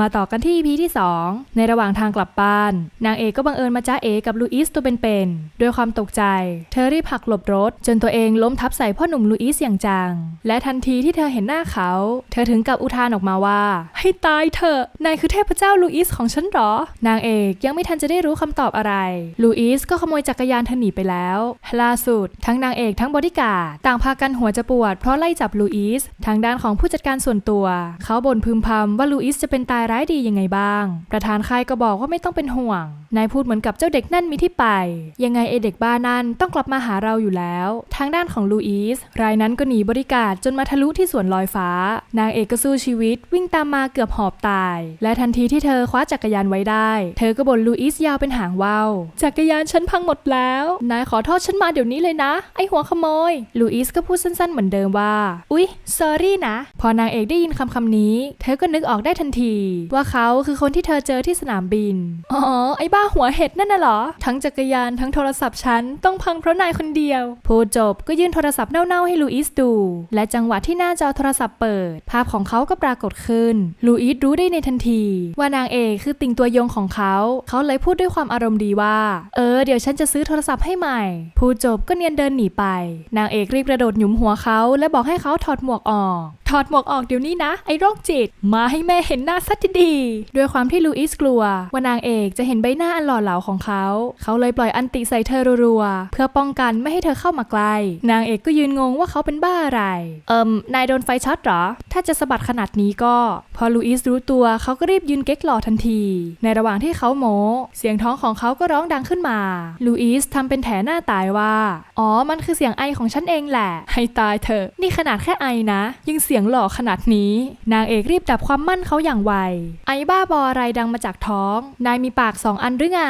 มาต่อกันที่ EP ที่ 2 ในระหว่างทางกลับบ้าน นางเอกก็บังเอิญมาจ้าเอกับลูอิสตัวเป็นๆด้วยความตกใจ เธอรีบหักหลบรถ จนตัวเองล้มทับใส่พ่อหนุ่มลูอิสอย่างจัง และทันทีที่เธอเห็นหน้าเขา เธอถึงกับอุทานออกมาว่า ให้ตายเถอะนายคือเทพเจ้าลูอิสของฉันหรอ นางเอกยังไม่ทันจะได้รู้คำตอบอะไรลูอิสก็ขโมยจักรยานเธอหนีไปแล้วล่าสุด ทั้งนางเอกทั้งบอดี้การ์ดต่างพากันหัวจะปวดเพราะไล่จับลูอิสทางด้านของผู้จัดการส่วนตัว เขาบ่นพึมพำว่าลูอิสจะเป็นตายร้ายดียังไงบ้าง ประธานค่ายก็บอกว่าไม่ต้องเป็นห่วง นายพูดเหมือนกับเจ้าเด็กนั่นมีที่ไป ยังไงไอเด็กบ้านั่นต้องกลับมาหาเราอยู่แล้ว ทางด้านของลูอิสรายนั้นก็หนีบริการจนมาทะลุที่สวนลอยฟ้า นางเอกก็สู้ชีวิตวิ่งตามมาเกือบหอบตาย และทันทีที่เธอคว้าจักรยานไว้ได้ เธอก็บ่นลูอิสยาวเป็นหางว่าวจักรยานฉันพังหมดแล้ว นายขอโทษฉันมาเดี๋ยวนี้เลยนะ ไอหัวขโมยลูอิสก็พูดสั้นๆเหมือนเดิมว่า อุ๊ย s อรี่นะ พอนางเอกได้ยินคำคำนี้ เธอก็นึกออกได้ทันทีว่าเขาคือคนที่เธอเจอที่สนามบิน อ๋อ ไอ้บ้าหัวเห็ดนั่นน่ะเหรอ ทั้งจักรยานทั้งโทรศัพท์ฉันต้องพังเพราะนายคนเดียว พูดจบก็ยื่นโทรศัพท์เน่าๆให้ลูอิสดู และจังหวะที่หน้าจอโทรศัพท์เปิด ภาพของเขาก็ปรากฏขึ้น ลูอิสรู้ได้ในทันที ว่านางเอกคือติ่งตัวยงของเขา เขาเลยพูดด้วยความอารมณ์ดีว่า เออ เดี๋ยวฉันจะซื้อโทรศัพท์ให้ใหม่ พูดจบก็เนียนเดินหนีไป นางเอกรีบกระโดดหยุมหัวเขาและบอกให้เขาถอดหมวกออกถอดหมวกออกเดี๋ยวนี้นะ ไอ้โรคจิต มาให้แม่เห็นหน้าสักทีดีด้วยความที่ลูอิสกลัวว่านางเอกจะเห็นใบหน้าอันหล่อเหลาของเขา เขาเลยปล่อยอันติใส่เธอรัวๆ เพื่อป้องกันไม่ให้เธอเข้ามาใกล้นางเอกก็ยืนงงว่าเขาเป็นบ้าอะไร เอิมนายโดนไฟช็อตเหรอ ถ้าจะสะบัดขนาดนี้ก็ พอลูอิสรู้ตัวเขาก็รีบยืนเก๊กหล่อทันที ในระหว่างที่เขาโมเสียงท้องของเขาก็ร้องดังขึ้นมา ลูอิสทำเป็นแถหน้าตายว่า อ๋อ มันคือเสียงไอของฉันเองแหละ ให้ตายเถอะ นี่ขนาดแค่ไอนะ ยังเสียงหล่อขนาดนี้ นางเอกรีบดับความมั่นเขาอย่างไว ไอบ้าบออะไรดังมาจากท้อง นายมีปากสองอันหรือไง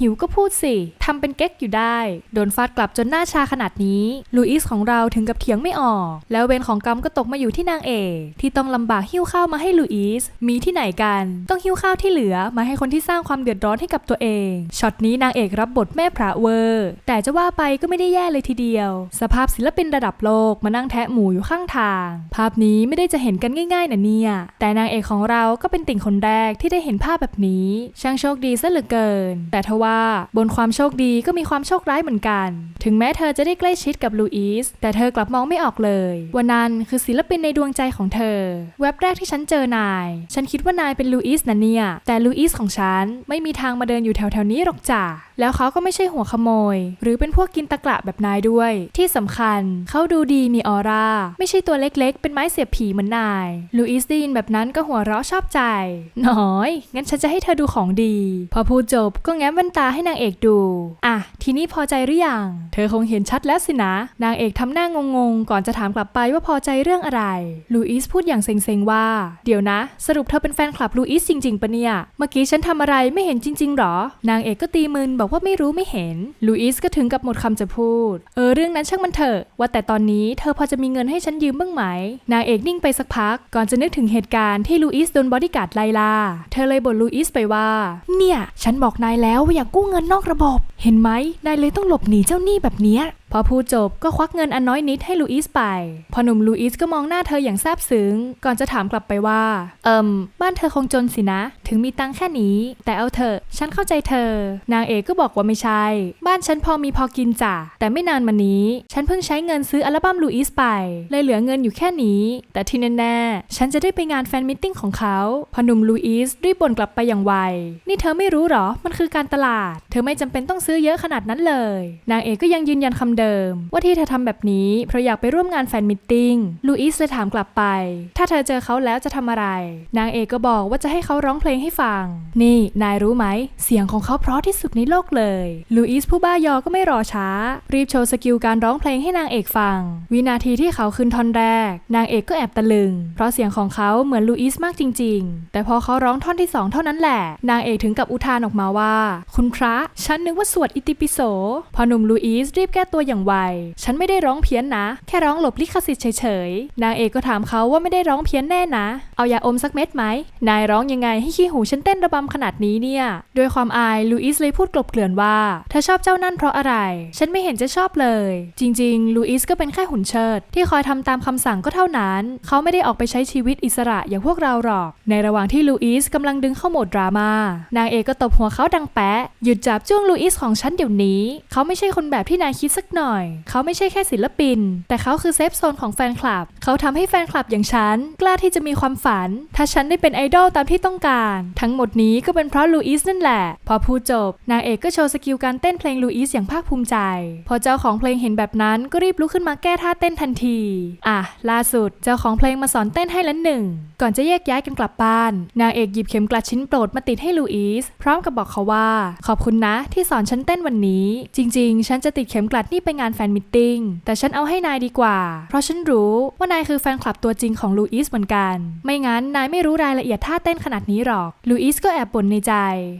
หิวก็พูดสิทำเป็นเก๊กอยู่ได้ โดนฟาดกลับจนหน้าชาขนาดนี้ลูอิสของเราถึงกับเถียงไม่ออก แล้วเวรของกรรมก็ตกมาอยู่ที่นางเอกที่ต้องลำบากหิ้วข้าวมาให้ลูอิสมีที่ไหนกัน ต้องหิ้วข้าวที่เหลือมาให้คนที่สร้างความเดือดร้อนให้กับตัวเองช็อตนี้นางเอกรับบทแม่พระเวอร์ แต่จะว่าไปก็ไม่ได้แย่เลยทีเดียว สภาพศิลปินระดับโลกมานั่งแทะหมูอยู่ข้างทาง ภาพนี้ไม่ได้จะเห็นกันง่ายๆนะเนี่ย แต่นางเอกของเราก็เป็นติ่งคนแรกที่ได้เห็นภาพแบบนี้ ช่างโชคดีซะเหลือเกิน แต่ทว่าบนความโชคดีก็มีความโชคร้ายเหมือนกัน ถึงแม้เธอจะได้ใกล้ชิดกับลูอิสแต่เธอกลับมองไม่ออกเลยว่านั่นคือศิลปินในดวงใจของเธอเว็บแรกที่ฉันเจอนาย ฉันคิดว่านายเป็นลูอิสนะเนี่ย แต่ลูอิสของฉันไม่มีทางมาเดินอยู่แถวๆนี้หรอกจ้ะ แล้วเขาก็ไม่ใช่หัวขโมย หรือเป็นพวกกินตะกละแบบนายด้วย ที่สำคัญเขาดูดีมีออร่า ไม่ใช่ตัวเล็กๆ เป็นไม้เสียบผีเหมือนนาย ลูอิสได้ยินแบบนั้นก็หัวเราะชอบใจ น้อย งั้นฉันจะให้เธอดูของดี พอพูดจบก็แง้มแว่นตาให้นางเอกดู อะ ทีนี้พอใจหรือยัง เธอคงเห็นชัดแล้วสินะ นางเอกทำหน้างงๆ ก่อนจะถามกลับไปว่าพอใจเรื่องอะไร ลูอิสพูดอย่างเซ็งๆว่า เดี๋ยวนะ สรุปเธอเป็นแฟนคลับลูอิสจริงๆปะเนี่ย เมื่อกี้ฉันทำอะไรไม่เห็นจริงๆหรอ นางเอกก็ตีมึนบอกว่าไม่รู้ไม่เห็น ลูอิสก็ถึงกับหมดคำจะพูด เออเรื่องนั้นช่างมันเถอะ ว่าแต่ตอนนี้เธอพอจะมีเงินให้ฉันยืมบ้างไหม นางเอกนิ่งไปสักพัก ก่อนจะนึกถึงเหตุการณ์ที่ลูอิสโดนบอดี้การ์ดไล่ล่า เธอเลยบ่นลูอิสไปว่า เนี่ย ฉันบอกนายแล้วว่าอย่ากกู้เงินนอกระบบ เห็นไหมนายเลยต้องหลบหนีเจ้าหนี้แบบเนี้ย พอพูดจบก็ควักเงินอันน้อยนิดให้ลูอิสไป พอหนุ่มลูอิสก็มองหน้าเธออย่างซาบซึ้ง ก่อนจะถามกลับไปว่า เอิมบ้านเธอคงจนสินะ ถึงมีตังแค่นี้ แต่เอาเถอะ ฉันเข้าใจเธอ นางเอกก็บอกว่าไม่ใช่ บ้านฉันพอมีพอกินจ้ะ แต่ไม่นานมานี้ ฉันเพิ่งใช้เงินซื้ออัลบั้มลูอิสไป เลยเหลือเงินอยู่แค่นี้ แต่ที่แน่ๆ ฉันจะได้ไปงานแฟนมิทติ้งของเขา พอหนุ่มลูอิสรีบบ่นกลับไปอย่างไว นี่เธอไม่รู้หรอ มันคือการตลาด เธอไม่จำเป็นต้องซื้อเยอะขนาดนั้นเลย นางเอกก็ยังยืนยันคำเดิม ว่าที่เธอทำแบบนี้เพราะอยากไปร่วมงานแฟนมิทติ้งลูอิสเลยถามกลับไป ถ้าเธอเจอเขาแล้วจะทำอะไร นางเอกก็บอกว่าจะให้เขาร้องเพลงให้ฟัง นี่นายรู้ไหม เสียงของเขาเพราะที่สุดในโลกเลยลูอิสผู้บ้ายอก็ไม่รอช้า รีบโชว์สกิลการร้องเพลงให้นางเอกฟัง วินาทีที่เขาขึ้นท่อนแรก นางเอกก็แอบตะลึง เพราะเสียงของเขาเหมือนลูอิสมากจริง ๆ แต่พอเขาร้องท่อนที่สองเท่านั้นแหละ นางเอกถึงกับอุทานออกมาว่า คุณพระ ฉันนึกว่าสวดอิติปิโส พอหนุ่มลูอิสรีบแก้ตัวอย่างอย่างไว ฉันไม่ได้ร้องเพี้ยนนะ แค่ร้องหลบลิขสิทธิ์เฉยๆ นางเอกก็ถามเขาว่าไม่ได้ร้องเพี้ยนแน่นะ เอายาอมสักเม็ดไหม นายร้องยังไงให้ขี้หูฉันเต้นระบำขนาดนี้เนี่ย ด้วยความอายลูอิสเลยพูดกลบเกลื่อนว่าเธอชอบเจ้านั่นเพราะอะไร ฉันไม่เห็นจะชอบเลย จริงๆลูอิสก็เป็นแค่หุ่นเชิด ที่คอยทำตามคำสั่งก็เท่านั้น เขาไม่ได้ออกไปใช้ชีวิตอิสระอย่างพวกเราหรอก ในระหว่างที่ลูอิสกำลังดึงเข้าโหมดดราม่านางเอกก็ตบหัวเขาดังแปะหยุดจับจ้วงลูอิสของฉันเดี๋ยวนี้ เขาไม่ใช่คนแบบที่นายคิดสักหน่อยเขาไม่ใช่แค่ศิลปิน แต่เขาคือเซฟโซนของแฟนคลับ เขาทำให้แฟนคลับอย่างฉัน กล้าที่จะมีความฝัน ถ้าฉันได้เป็นไอดอลตามที่ต้องการ ทั้งหมดนี้ก็เป็นเพราะลูอิสนั่นแหละ พอพูดจบ นางเอกก็โชว์สกิลการเต้นเพลงลูอิสอย่างภาคภูมิใจ พอเจ้าของเพลงเห็นแบบนั้นก็รีบลุกขึ้นมาแก้ท่าเต้นทันที อะ ล่าสุดเจ้าของเพลงมาสอนเต้นให้ละหนึ่ง ก่อนจะแยกย้ายกันกลับบ้าน นางเอกหยิบเข็มกลัดชิ้นโปรดมาติดให้ลูอิส พร้อมกับบอกเขาว่า ขอบคุณนะที่สอนฉันเต้นวันนี้ จริง ๆ ฉันจะติดเข็มกลัดนี่ไปงานแฟนมิทติ้งแต่ฉันเอาให้นายดีกว่า เพราะฉันรู้ว่านายคือแฟนคลับตัวจริงของลูอิสเหมือนกัน ไม่งั้นนายไม่รู้รายละเอียดท่าเต้นขนาดนี้หรอก ลูอิสก็แอบบ่นในใจ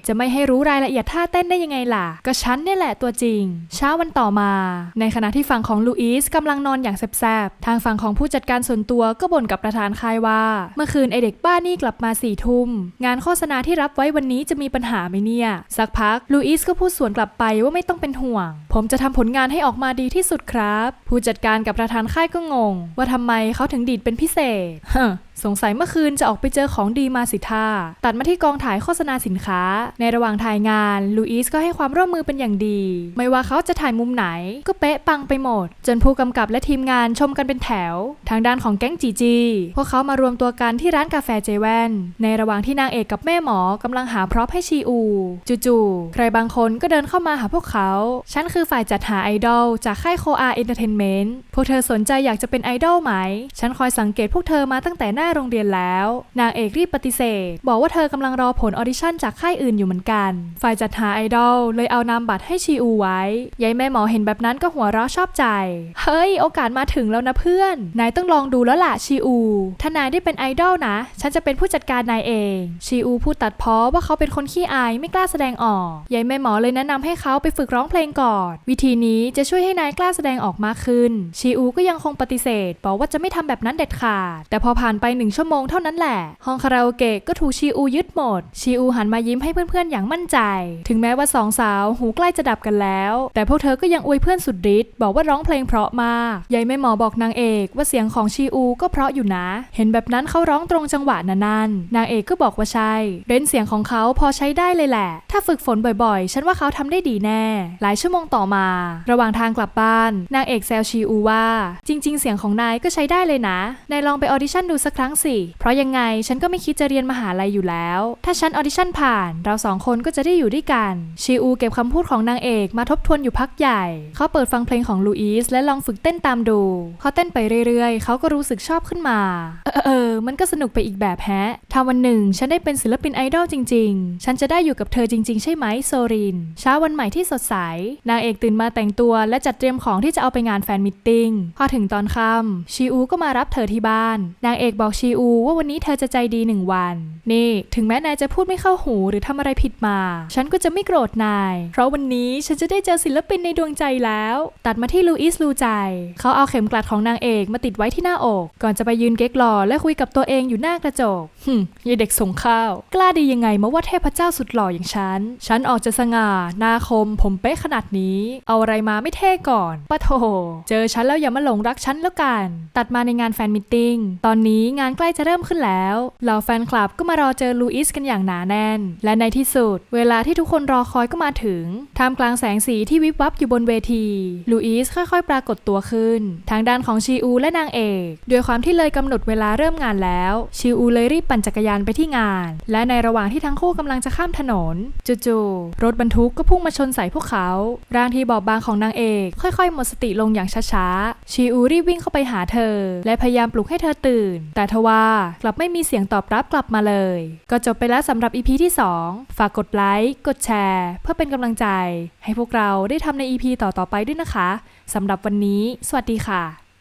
จะไม่ให้รู้รายละเอียดท่าเต้นได้ยังไงล่ะ ก็ฉันนี่แหละตัวจริง เช้าวันต่อมา ในขณะที่ฝั่งของลูอิสกำลังนอนอย่างแซบๆ ทางฝั่งของผู้จัดการส่วนตัวก็บ่นกับประธานค่ายว่า เมื่อคืนไอเด็กบ้านนี่กลับมาสี่ทุ่ม งานโฆษณาที่รับไว้วันนี้จะมีปัญหาไหมเนี่ย สักพักลูอิสก็พูดสวนกลับไปว่าไม่ต้องเป็นห่วง ผมจะทำผลงานให้ออกมาดีที่สุดครับ ผู้จัดการกับประธานค่ายก็งง ว่าทำไมเขาถึงดีดเป็นพิเศษฮะสงสัยเมื่อคืนจะออกไปเจอของดีมาสิท่า ตัดมาที่กองถ่ายโฆษณาสินค้า ในระหว่างถ่ายงานลูอิสก็ให้ความร่วมมือเป็นอย่างดี ไม่ว่าเขาจะถ่ายมุมไหน ก็เป๊ะปังไปหมด จนผู้กำกับและทีมงานชมกันเป็นแถว ทางด้านของแก๊งจีจีพวกเขามารวมตัวกันที่ร้านกาแฟเจแวนในระหว่างที่นางเอกกับแม่หมอกำลังหาพร็อพให้ชีอู จู่ๆใครบางคนก็เดินเข้ามาหาพวกเขา ฉันคือฝ่ายจัดหาไอดอลจากค่ายโคอาเอนเตอร์เทนเมนต์พวกเธอสนใจอยากจะเป็นไอดอลไหม ฉันคอยสังเกตพวกเธอมาตั้งแต่หน้าโรงเรียนแล้ว นางเอกรีบปฏิเสธ บอกว่าเธอกำลังรอผลออดิชั่นจากค่ายอื่นอยู่เหมือนกัน ฝ่ายจัดหาไอดอลเลยเอานามบัตรให้ชีอูไว้ ยายแม่หมอเห็นแบบนั้นก็หัวเราะชอบใจ เฮ้ย โอกาสมาถึงแล้วนะเพื่อน นายต้องลองดูแล้วล่ะชีอู ถ้านายได้เป็นไอดอลนะ ฉันจะเป็นผู้จัดการนายเอง ชีอูพูดตัดพ้อว่าเขาเป็นคนขี้อายไม่กล้าแสดงออก ยายแม่หมอเลยแนะนำให้เขาไปฝึกร้องเพลงก่อน วิธีนี้จะช่วยให้นายกล้าแสดงออกมากขึ้น ชีอูก็ยังคงปฏิเสธ บอกว่าจะไม่ทำแบบนั้นเด็ดขาด แต่พอผ่านไปหนึ่งชั่วโมงเท่านั้นแหละ ห้องคาราโอเกะก็ถูกชีอูยึดหมด ชีอูหันมายิ้มให้เพื่อนๆอย่างมั่นใจ ถึงแม้ว่าสองสาวหูใกล้จะดับกันแล้ว แต่พวกเธอก็ยังอวยเพื่อนสุดฤทธิ์บอกว่าร้องเพลงเพราะมากยายแม่หมอบอกนางเอกว่าเสียงของชีอูก็เพราะอยู่นะ เห็นแบบนั้นเขาร้องตรงจังหวะนั้นนนางเอกก็บอกว่าใช่เรนเสียงของเขาพอใช้ได้เลยแหละ ถ้าฝึกฝนบ่อยๆ ฉันว่าเขาทำได้ดีแน่ หลายชั่วโมงต่อมา ระหว่างทางกลับบ้าน นางเอกแซวชีอูว่า จริง ๆ เสียงของนายก็ใช้ได้เลยนะ นายลองไปออดิชั่นดูสักครั้งสิ เพราะยังไงฉันก็ไม่คิดจะเรียนมหาลัยอยู่แล้ว ถ้าฉันออดิชั่นผ่าน เราสองคนก็จะได้อยู่ด้วยกัน ชีอูเก็บคำพูดของนางเอกมาทบทวนอยู่พักใหญ่ เขาเปิดฟังเพลงของลูอิสและลองฝึกเต้นตามดู เขาเต้นไปเรื่อย ๆ เขาก็รู้สึกชอบขึ้นมา เออเออมันก็สนุกไปอีกแบบแฮะ ถ้าวันหนึ่งฉันได้เป็นศิลปินไอดอลจริง ๆ ฉันจะได้อยู่กับเธอจริง ๆ ใช่ไหมโซริน เช้าวันใหม่ที่สดใส นางเอกตื่นมาแต่งตัวและจัดเตรียมของที่จะเอาไปงานแฟนมิทติ้งพอถึงตอนค่ำชีอูก็มารับเธอที่บ้าน นางเอกบอกชีอูว่าวันนี้เธอจะใจดีหนึ่งวัน นี่ ถึงแม้นายจะพูดไม่เข้าหูหรือทำอะไรผิดมา ฉันก็จะไม่โกรธนาย เพราะวันนี้ฉันจะได้เจอศิลปินในดวงใจแล้ว ตัดมาที่ลูอิสลูใจ เขาเอาเข็มกลัดของนางเอกมาติดไว้ที่หน้าอก ก่อนจะไปยืนเก๊กหล่อและคุยกับตัวเองอยู่หน้ากระจกหึยายเด็กส่งข้าว กล้าดียังไงมาว่าเทพเจ้าสุดหล่ออย่างฉัน ฉันออกจะสง่าหน้าคมผมเป๊ะขนาดนี้ เอาอะไรมาไม่เท่ก่อนปะโถ เจอฉันแล้วอย่ามาหลงรักฉันแล้วกัน ตัดมาในงานแฟนมิทติ้ง ตอนนี้งานใกล้จะเริ่มขึ้นแล้วเหล่าแฟนคลับก็มารอเจอลูอิสกันอย่างหนาแน่น และในที่สุด เวลาที่ทุกคนรอคอยก็มาถึงท่ามกลางแสงสีที่วิบวับอยู่บนเวทีลูอิสค่อยๆ ปรากฏตัวขึ้น ทางด้านของชีอูและนางเอกด้วยความที่เลยกำหนดเวลาเริ่มงานแล้ว ชีอูเลยรีบปั่นจักรยานไปที่งาน และในระหว่างที่ทั้งคู่กำลังจะข้ามถนนจู่ๆรถบรรทุกก็พุ่งมาชนใส่พวกเขา ร่างที่บอบบางของนางเอกค่อยๆหมดสติลงอย่างช้าๆ ชีอูรีบวิ่งเข้าไปหาเธอ และพยายามปลุกให้เธอตื่น แต่ทว่ากลับไม่มีเสียงตอบรับกลับมาเลย ก็จบไปแล้วสำหรับอีพีที่ 2 ฝากกดไลค์ กดแชร์ เพื่อเป็นกำลังใจ ให้พวกเราได้ทำใน EP ต่อๆไปด้วยนะคะสำหรับวันนี้ สวัสดีค่ะ